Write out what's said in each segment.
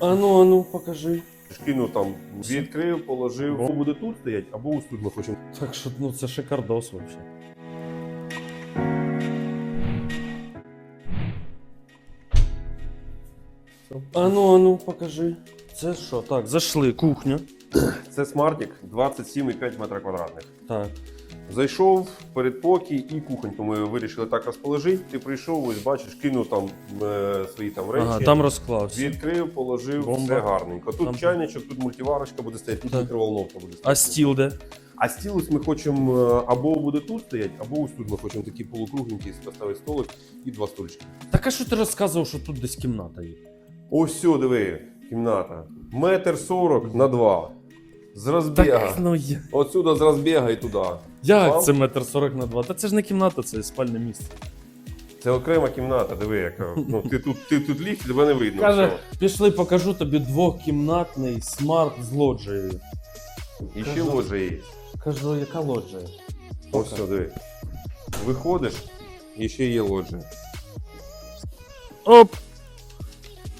А ну, а ну, покажи. Кинув там, відкрив, положив. Або буде тут стоять, або ось тут ми хочемо. Так що, ну це шикардос вообще. А ну, а ну, покажи. Це що? Так, зайшли, кухня. Це смартік 27,5 метра квадратних. Так. Зайшов передпокій і кухоньку ми вирішили так розположити. Ти прийшов, ось бачиш, кинув там е, свої там речі. Ага, там розклався. Відкрив, положив, Бомба. все гарненько. Тут Там- чайничок, тут мультиварочка буде стояти, тут Так. мікроволновка буде стояти. А стіл де? А стіл ось ми хочемо е, або буде тут стояти, або ось тут ми хочемо такі полукругленькі поставити столик і два стульчики. Так а що ти розказував, що тут десь кімната є? Ось все, диви, кімната. Метр сорок на два. З розбіга. Так, ну я. Отсюда з розбіга і туди. Як Вам? це метр сорок на два? Та це ж не кімната, це спальне місце. Це окрема кімната, диви, яка. Ну, ти тут, ти тут ліг, тебе не видно. Каже, все. пішли, покажу тобі двохкімнатний смарт з лоджією. І ще кажу. є. Кажу, яка лоджія? Ось все, диви. Виходиш, і ще є лоджія. Оп!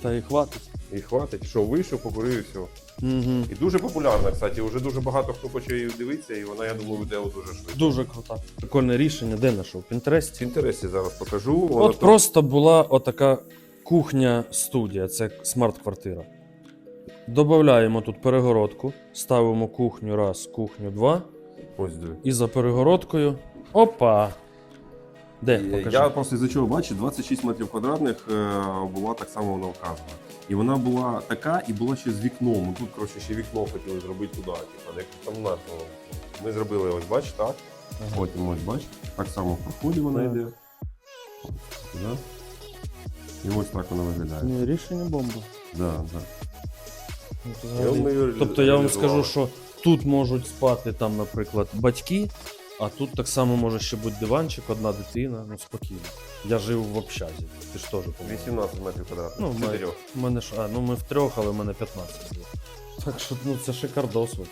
Та і хватить. І хватить, що вийшов, покурив і все. Угу. І дуже популярна, кстати, вже дуже багато хто хоче її дивитися, і вона, я думаю, буде дуже швидко. Дуже крута. Прикольне рішення, де знайшов? В В Пінтересті. зараз покажу. Вона От тут- просто була отака кухня-студія, це смарт-квартира. Додаємо тут перегородку, ставимо кухню раз, кухню два, Ось диви. і за перегородкою. Опа! Де? Покажи. Я просто із-за чого бачу, 26 метрів квадратних е, була так само вона вказана. І вона була така, і була ще з вікном. Ми Тут, коротше, ще вікно хотіли зробити туди. Типу, як там на. Ми зробили ось, бач, так. Ага. Потім ось бач. Так само в проході вона Так. йде. Да? І ось так вона виглядає. Ні, рішення бомба. Да, да. Ну, її Тобто я вам скажу, що тут можуть спати там, наприклад, батьки, а тут так само може ще бути диванчик, одна дитина, ну спокійно. Я жив в общазі. Ти ж теж по 18 метрів квадратних. Ну, в мене, чотирьох. Мене ж, а, ну ми в трьох, але в мене 15 було. Так що ну це шикардос взагалі.